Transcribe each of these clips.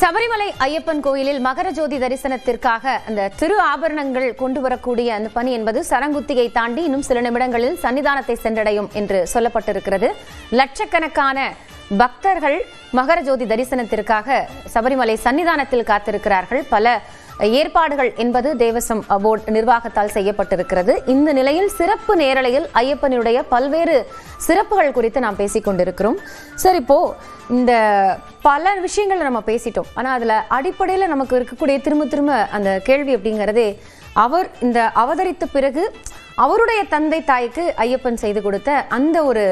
சபரிமலை ஐயப்பன் கோயிலில் மகர ஜோதி தரிசனத்திற்காக அந்த திரு ஆபரணங்கள் கொண்டு வரக்கூடிய அந்த பணி என்பது சரங்குத்தியை தாண்டி இன்னும் சில நிமிடங்களில் சன்னிதானத்தை சென்றடையும் என்று சொல்லப்பட்டிருக்கிறது. லட்சக்கணக்கான பக்தர்கள் மகர ஜோதி தரிசனத்திற்காக சபரிமலை சன்னிதானத்தில் காத்திருக்கிறார்கள். பல ஏற்பாடுகள் என்பது தேவசம் போர்டு நிர்வாகத்தால் செய்யப்பட்டிருக்கிறது. இந்த நிலையில் சிறப்பு நேரலையில் ஐயப்பனுடைய பல்வேறு சிறப்புகள் குறித்து நாம் பேசிக் கொண்டிருக்கிறோம் சார் இப்போ இந்த பல விஷயங்களை நம்ம பேசிட்டோம். ஆனா அதுல அடிப்படையில நமக்கு இருக்கக்கூடிய திரும்ப திரும்ப அந்த கேள்வி அப்படிங்கிறதே அவர் இந்த அவதரித்த பிறகு அவருடைய தந்தை தாய்க்கு ஐயப்பன் செய்து கொடுத்த அந்த ஒரு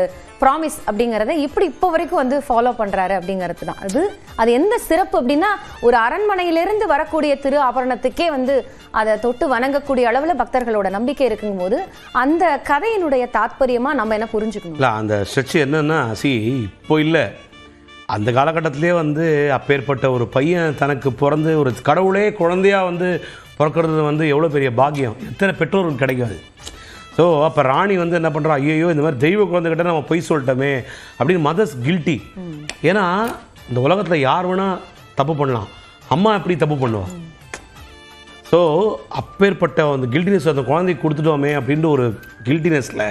ப்ராமிஸ் அப்படிங்கிறத இப்படி இப்போ வரைக்கும் வந்து ஃபாலோ பண்ணுறாரு அப்படிங்கிறது தான். அது அது எந்த சிறப்பு அப்படின்னா ஒரு அரண்மனையிலிருந்து வரக்கூடிய திரு ஆபரணத்துக்கே வந்து அதை தொட்டு வணங்கக்கூடிய அளவில் பக்தர்களோட நம்பிக்கை இருக்கும்போது அந்த கதையினுடைய தாத்பரியமா நம்ம என்ன புரிஞ்சுக்கணும்? இல்லை அந்த ஸ்ட்ரெச் என்னன்னா சி இப்போ இல்லை. அந்த காலகட்டத்திலே வந்து அப்பேற்பட்ட ஒரு பையன் தனக்கு பிறந்து ஒரு கடவுளே குழந்தையாக வந்து பிறக்கிறது வந்து எவ்வளோ பெரிய பாக்கியம்? எத்தனை பெற்றோர்கள் கிடைக்காது ஸோ அப்போ ராணி வந்து என்ன பண்ணுறா ஐயோ இந்த மாதிரி தெய்வ குழந்தைகிட்ட நம்ம பொய் சொல்லிட்டோமே அப்படின்னு மதர்ஸ் கில்ட்டி ஏன்னா இந்த உலகத்தில் யார் வேணால் தப்பு பண்ணலாம். அம்மா எப்படி தப்பு பண்ணுவா? ஸோ அப்பேற்பட்ட அந்த கில்ட்டினஸ் அந்த குழந்தைக்கு கொடுத்துட்டோமே அப்படின்ற ஒரு கில்ட்டினஸில்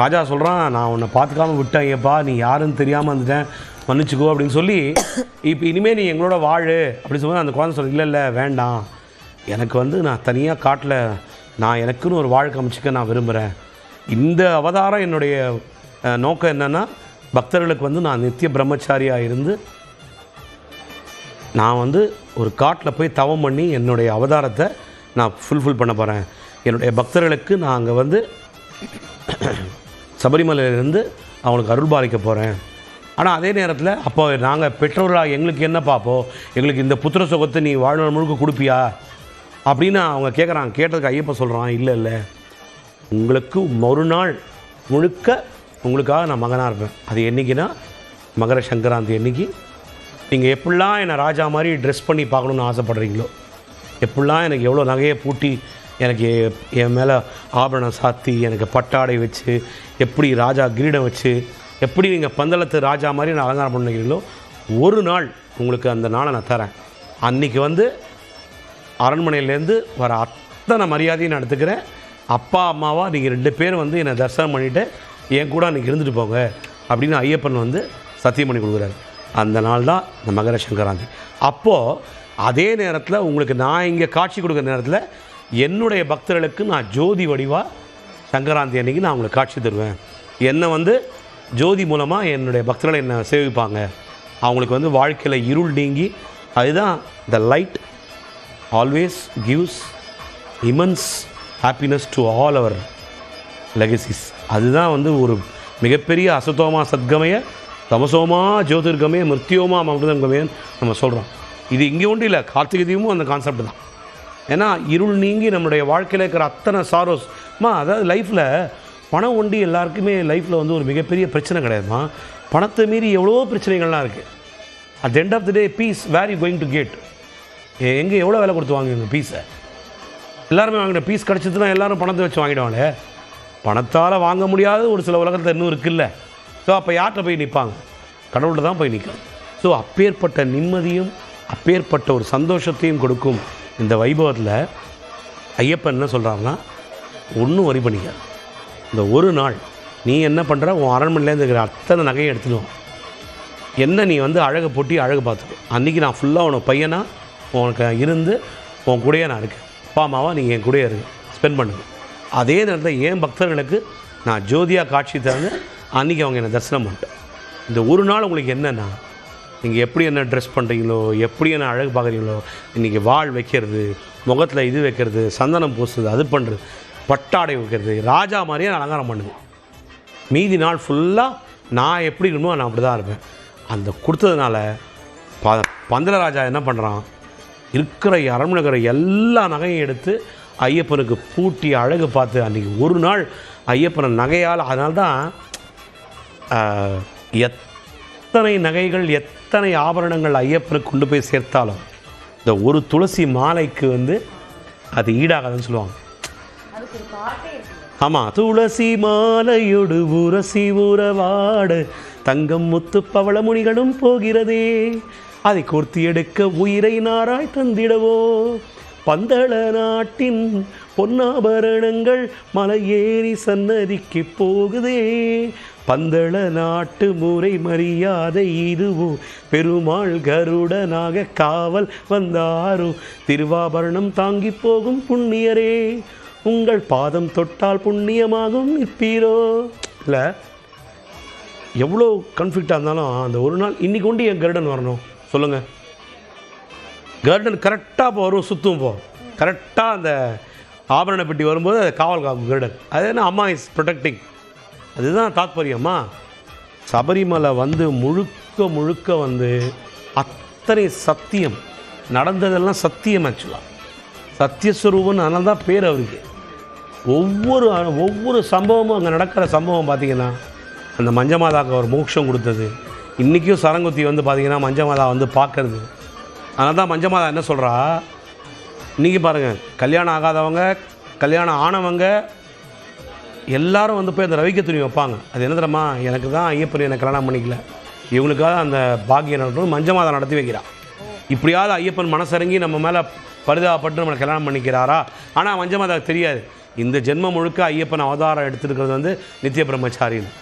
ராஜா சொல்கிறான் நான் உன்னை பார்த்துக்காம விட்டேன்ப்பா நீ யாருன்னு தெரியாமல் வந்துட்டேன். மன்னிச்சுக்கோ அப்படின்னு சொல்லி இப்போ இனிமேல் நீ எங்களோட வாழு. அப்படின்னு சொல்லி அந்த குழந்தை சொல்ல இல்லை இல்லை வேண்டாம். எனக்கு வந்து நான் தனியாக காட்டில் நான் எனக்குன்னு ஒரு வாழ்க்கை அமைச்சிக்க நான் விரும்புகிறேன் இந்த அவதாரம் என்னுடைய நோக்கம் என்னென்னா பக்தர்களுக்கு வந்து நான் நித்திய பிரம்மச்சாரியாக இருந்து நான் வந்து ஒரு காட்டில் போய் தவம் பண்ணி என்னுடைய அவதாரத்தை நான் ஃபுல்ஃபில் பண்ண போகிறேன் என்னுடைய பக்தர்களுக்கு நான் அங்கே வந்து சபரிமலையிலேருந்து அவங்களுக்கு அருள் பாலிக்க போகிறேன் ஆனால் அதே நேரத்தில் அப்போ நாங்கள் பெற்றோர்களாக எங்களுக்கு என்ன பார்ப்போம் எங்களுக்கு இந்த புத்திர சுகத்தை நீ வாழ்நாள் முழுக்க கொடுப்பியா? அப்படின்னு அவங்க கேட்குறாங்க கேட்டதுக்கு ஐயப்ப சொல்கிறான் இல்லை இல்லை. உங்களுக்கு மறுநாள் முழுக்க உங்களுக்காக நான் மகனாக இருப்பேன். அது என்றைக்குன்னா மகர சங்கராந்தி என்னைக்கு நீங்கள் எப்படிலாம் என்னை ராஜா மாதிரி ட்ரெஸ் பண்ணி பார்க்கணுன்னு ஆசைப்படுறீங்களோ எப்படிலாம் எனக்கு எவ்வளோ நகையை பூட்டி எனக்கு என் மேலே ஆபரணம் சாத்தி எனக்கு பட்டாடை வச்சு எப்படி ராஜா கிரீடம் வச்சு எப்படி நீங்கள் பந்தளத்து ராஜா மாதிரி நான் அலங்காரம் பண்ணுறீங்களோ ஒரு நாள் உங்களுக்கு அந்த நாளை நான் தரேன். அன்றைக்கி வந்து அரண்மனையிலேருந்து வர அத்தனை மரியாதையும் நான் எடுத்துக்கிறேன். அப்பா அம்மாவா நீங்கள் ரெண்டு பேரும் வந்து என்னை தரிசனம் பண்ணிவிட்டு என் கூட அன்றைக்கி இருந்துட்டு போங்க அப்படின்னு ஐயப்பன் வந்து சத்தியம் பண்ணி கொடுக்குறாரு. அந்த நாள் தான் இந்த மகர சங்கராந்தி. அப்போது அதே நேரத்தில் உங்களுக்கு நான் இங்கே காட்சி கொடுக்குற நேரத்தில் என்னுடைய பக்தர்களுக்கு நான் ஜோதி வடிவாக சங்கராந்தி அன்னைக்கு நான் உங்களுக்கு காட்சி தருவேன். என்னை வந்து ஜோதி மூலமாக என்னுடைய பக்தர்களை என்னை சேவிப்பாங்க. அவங்களுக்கு வந்து வாழ்க்கையில் இருள் நீங்கி அதுதான் the light always gives immense happiness to all our legacies அதுதான் வந்து ஒரு மிகப்பெரிய அசத்தோமா சத்கமய தமசோமா ஜோதிர்கமே மிருத்தியோமா மமிருதங்கமேன்னு நம்ம சொல்கிறோம் இது இங்கே ஒன்றும் இல்லை கார்த்திகை தீபமும் அந்த கான்செப்ட் தான். ஏன்னா இருள் நீங்கி நம்மளுடைய வாழ்க்கையில் இருக்கிற அத்தனை சாரோஸ்மா அதாவது லைஃப்பில் பணம் ஒண்டி எல்லாருக்குமே லைஃப்பில் வந்து ஒரு மிகப்பெரிய பிரச்சனை கிடையாதுமா பணத்தை மீறி எவ்வளோ பிரச்சனைகள்லாம் இருக்குது at end of the day peace where you going to get எங்கே எவ்வளோ விலை கொடுத்து வாங்குவீங்க பீஸை எல்லாருமே வாங்கின பீஸ் கிடச்சதுன்னா எல்லாரும் பணத்தை வச்சு வாங்கிடுவாங்களே? பணத்தால் வாங்க முடியாத ஒரு சில உலகத்தில் இன்னும் இருக்குல்ல? ஸோ அப்போ யார்கிட்ட போய் நிற்பாங்க கடவுள்கிட்ட தான் போய் நிற்கும் ஸோ அப்பேற்பட்ட நிம்மதியும் அப்பேற்பட்ட ஒரு சந்தோஷத்தையும் கொடுக்கும் இந்த வைபவத்தில் ஐயப்பன் என்ன சொல்கிறாருன்னா ஒன்றும் வரி பண்ணிக்காது. இந்த ஒரு நாள் நீ என்ன பண்ணுற உன் அரண்மனையிலேருந்து இருக்கிற அத்தனை நகையை எடுத்துடுவோம் என்ன நீ வந்து அழகை போட்டி அழகு பார்த்துக்கோ. அன்றைக்கி நான் ஃபுல்லாக உனக்கு பையனா உனக்கு இருந்து உன் கூடயே நான் இருக்கேன். அப்பா அம்மாவா நீங்கள் என் கூடயே இருக்கு ஸ்பெண்ட் பண்ணுங்க. அதே நேரத்தில் என் பக்தர்களுக்கு நான் ஜோதியாக காட்சி தந்து அன்றைக்கி அவங்க என்னை தரிசனம் பண்ணிட்டேன் இந்த ஒரு நாள் உங்களுக்கு என்னென்னா நீங்கள் எப்படி என்ன ட்ரெஸ் பண்ணுறீங்களோ எப்படி என்ன அழகு பார்க்குறீங்களோ இன்றைக்கி வாள் வைக்கிறது முகத்தில் இது வைக்கிறது சந்தனம் பூசுறது அது பண்ணுறது பட்டாடை வைக்கிறது ராஜா மாதிரியே நான் அலங்காரம் பண்ணுவேன். மீதி நாள் ஃபுல்லாக நான் எப்படி இருக்கணுமோ நான் அப்படி தான் இருப்பேன். அந்த கொடுத்ததுனால ப பந்தல ராஜா என்ன பண்ணுறான் இருக்கிற அரண்மனை எல்லா நகையும் எடுத்து ஐயப்பனுக்கு பூட்டி அழகு பார்த்து அன்றைக்கி ஒரு நாள் ஐயப்பனை நகையால் அதனால்தான் ஆஹ், எத்தனை நகைகள் எத்தனை ஆபரணங்கள் ஐயப்பனுக்கு கொண்டு போய் சேர்த்தாலும் இந்த ஒரு துளசி மாலைக்கு வந்து அது ஈடாகாதுன்னு சொல்லுவாங்க. ஆமாம் துளசி மாலையொடு உரசி உறவாடு தங்கம் முத்து பவளமுனிகளும் போகிறதே. அதை கோர்த்து எடுக்க உயிரை நாராய் தந்திடவோ? பந்தள நாட்டின் பொன்னாபரணங்கள் மலையேறி சன்னதிக்கு போகுதே. பந்தள நாட்டு முறை மரியாதை இதுவோ? பெருமாள் கருடனாக காவல் வந்தாரோ? திருவாபரணம் தாங்கி போகும் புண்ணியரே உங்கள் பாதம் தொட்டால் புண்ணியமாகும் நிற்பீரோ? இல்லை எவ்வளோ கன்ஃப்ளிக்டாக இருந்தாலும் அந்த ஒரு நாள் இன்னைக்கு கொண்டு என் கருடன் வரணும். சொல்லுங்கள் கர்டன் கரெக்டாக இப்போ வரும் சுற்றும் போ கரெக்டாக அந்த ஆபரண பெட்டி வரும்போது அது காவல் காக்கும் கருடன் அது என்ன அம்மா இஸ் ப்ரொடெக்டிங் அதுதான் தாத்பரியம்மா சபரிமலை வந்து முழுக்க முழுக்க வந்து அத்தனை சத்தியம். நடந்ததெல்லாம் சத்தியம் ஆக்சுவலாக சத்தியஸ்வரூபன் அதனால தான் பேர் அவருக்கு. ஒவ்வொரு ஒவ்வொரு சம்பவமும் அங்கே நடக்கிற சம்பவம் பார்த்தீங்கன்னா அந்த மஞ்சமாதாக்கு அவர் மோட்சம் கொடுத்தது. இன்றைக்கும் சரங்குத்தி வந்து பார்த்திங்கன்னா மஞ்சமாதா வந்து பார்க்கறது. அதனால தான் மஞ்சமாதா என்ன சொல்கிறா இன்றைக்கி பாருங்கள் கல்யாணம் ஆகாதவங்க கல்யாணம் ஆனவங்க எல்லாரும் வந்து போய் அந்த ரவிக்க துணி வைப்பாங்க. அது என்ன தெரியுமா? எனக்கு தான் ஐயப்பன் என்னை கல்யாணம் பண்ணிக்கல. இவனுக்காக அந்த பாக்கியம் நடத்தணும் மஞ்சமாதா நடத்தி வைக்கிறான் இப்படியாவது ஐயப்பன் மனசிறங்கி நம்ம மேலே பரிதாபப்பட்டு நம்மளை கல்யாணம் பண்ணிக்கிறாரா? ஆனால் மஞ்சமாதா தெரியாது. இந்த ஜென்மம் முழுக்க ஐயப்பன் அவதாரம் எடுத்துருக்கிறது வந்து நித்திய பிரம்மச்சாரின்னு.